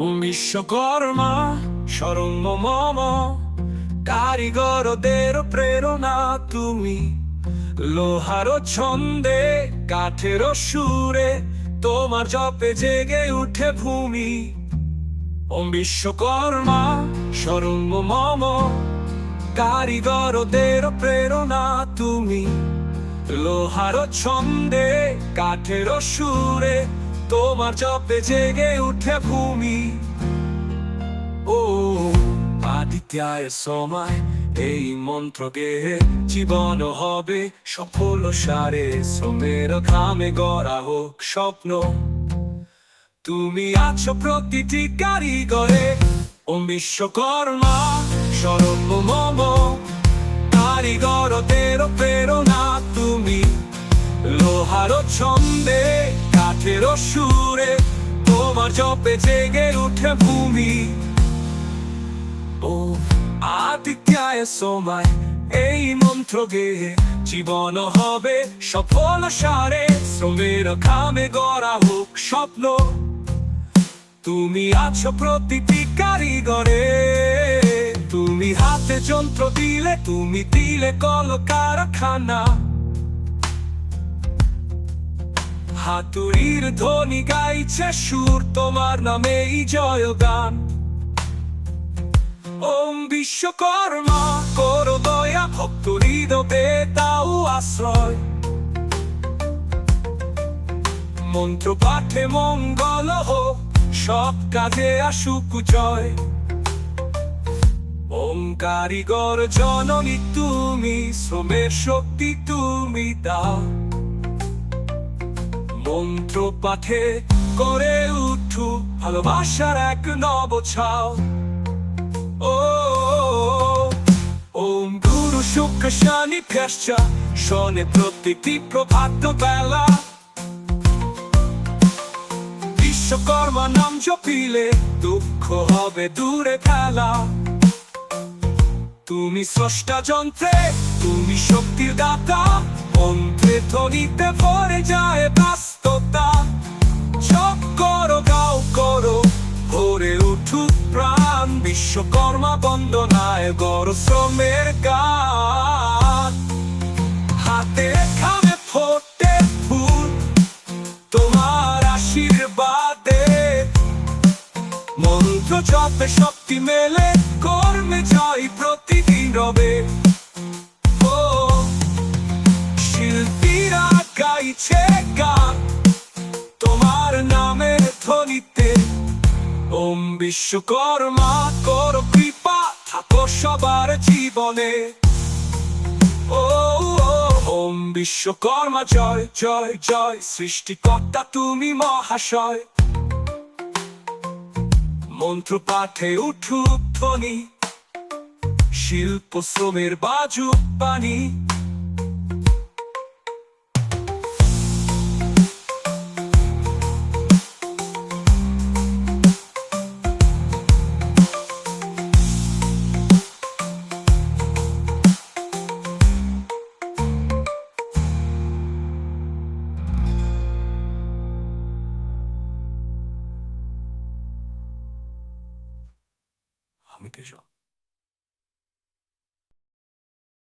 বিশ্বকর্মা শরণ্য মম কারিগরদের প্রেরণা তুমি। লোহার ছন্দে, কাঠের সুরে, তোমার জপে জেগে উঠে ভূমি। ওম বিশ্বকর্মা শরণ্য মম কারিগরদের প্রেরণা তুমি। লোহার ছন্দে, কাঠের সুরে তোমার জপে জেগে উঠে ভূমি। ও আদিত্যায় সময় এই মন্ত্র গেহে জীবন হবে, সফল সারে শ্রমের ঘামে গড়া হোক স্বপ্ন। তুমি আছো প্রতিটি কারিগরে, ও বিশ্বকর্মা স্মরণ মম, কারিগরদের প্রেরণা তুমি। লোহার ছন্দে কাঠের সুরে তোমার জপে জেগে উঠে ভূমি। ও আদিত্যায় সময় এই মন্ত্র গেয়ে জীবন হবে সফল সারে, শ্রমের খামে গড়া হোক স্বপ্ন। তুমি আছো প্রতিটি কারিগরে, তুমি হাতে যন্ত্র দিলে, তুমি দিলে কল কারখানা হাতুড়ির ধ্বনি গাইছে সুর, তোমার নামে জয় গান ওম বিশ্বকর্মা, করো দয়া ভক্ত হৃদয়ে তাও আশ্রয়। মন্ত্র পাঠে মঙ্গল হোক, সব কাজে আসুক জয়। ওম কারিগর জননী তুমি, শ্রমের শক্তি তুমি দাও। মন্ত্র পাঠে করে উঠু ভালোবাসার এক নব ছাও ও, ওম গুরু শুক্র শনি ফেসা শোনে প্রতিটি প্রভাত বেলা বিশ্বকর্মা নাম জপিলে দুঃখ হবে দূরে ফেলা। তুমি স্রষ্টা যন্ত্রে, তুমি শক্তির দাতা, মন্ত্রে ধ্বনিতে ভরে যায় ব্যস্ততা বিশ্বকর্মা বন্দনায় গড় শ্রমের গান। হাতে খামে ফোটে ফুল, তোমার আশীর্বাদে। মন্ত্র জপে শক্তি মেলে, কর্মে জয় প্রতিদিন রবে। ও, শিল্পীরা গাইছে ওম বিশ্বকর্মা, করো কৃপা, থাকো সবার জীবনে। ও ওম বিশ্বকর্মা, জয় জয় জয়, সৃষ্টিকর্তা তুমি মহাশয়। মন্ত্র পাঠে উঠুক ধ্বনি শিল্প শ্রমের বাজুক পানি আমি Peugeot.